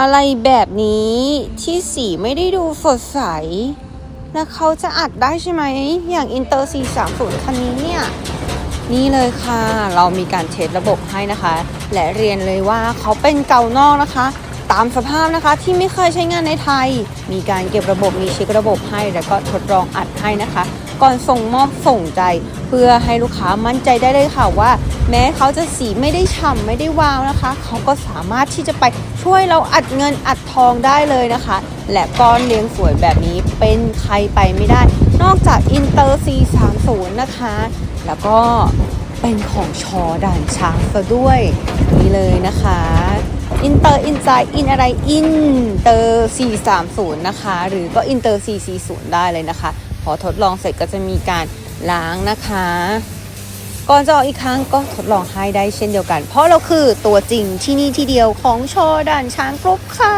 อะไรแบบนี้ที่สีไม่ได้ดูสดใส แล้วเขาจะอัดได้ใช่ไหม อย่าง Inter 430คันนี้เนี่ย นี่เลยค่ะ เรามีการเทสระบบให้นะคะ และเรียนเลยว่าเขาเป็นเก่านอกนะคะ ตามสภาพนะคะที่ไม่เคยใช้งานในไทย มีการเก็บระบบมีเช็คระบบให้ แล้วก็ทดลองอัดให้นะคะ ก่อนส่งมอบส่งใจ เพื่อให้ลูกค้ามั่นใจได้เลยค่ะว่า แม้เขาจะสีไม่ได้ฉ่ำไม่ได้วาวนะคะ เขาก็สามารถที่จะไปช่วยเราอัดเงินอัดทองได้เลยนะคะ และก้อนเลี้ยงสวยแบบนี้เป็นใครไปไม่ได้ นอกจาก Inter C30 นะคะ แล้วก็เป็นของชอด่านช้างซะด้วยนี่เลยนะคะอินเตอร์อินไซอินอะไรอินเตอร์430 นะคะ หรือก็อินเตอร์440 ได้เลยนะคะ พอทดลองเสร็จก็จะมีการล้างนะคะ ก่อนจะออกอีกครั้งก็ทดลองให้ได้เช่นเดียวกัน เพราะเราคือตัวจริงที่นี่ที่เดียวของชอด่านช้างกรุ๊ปค่ะ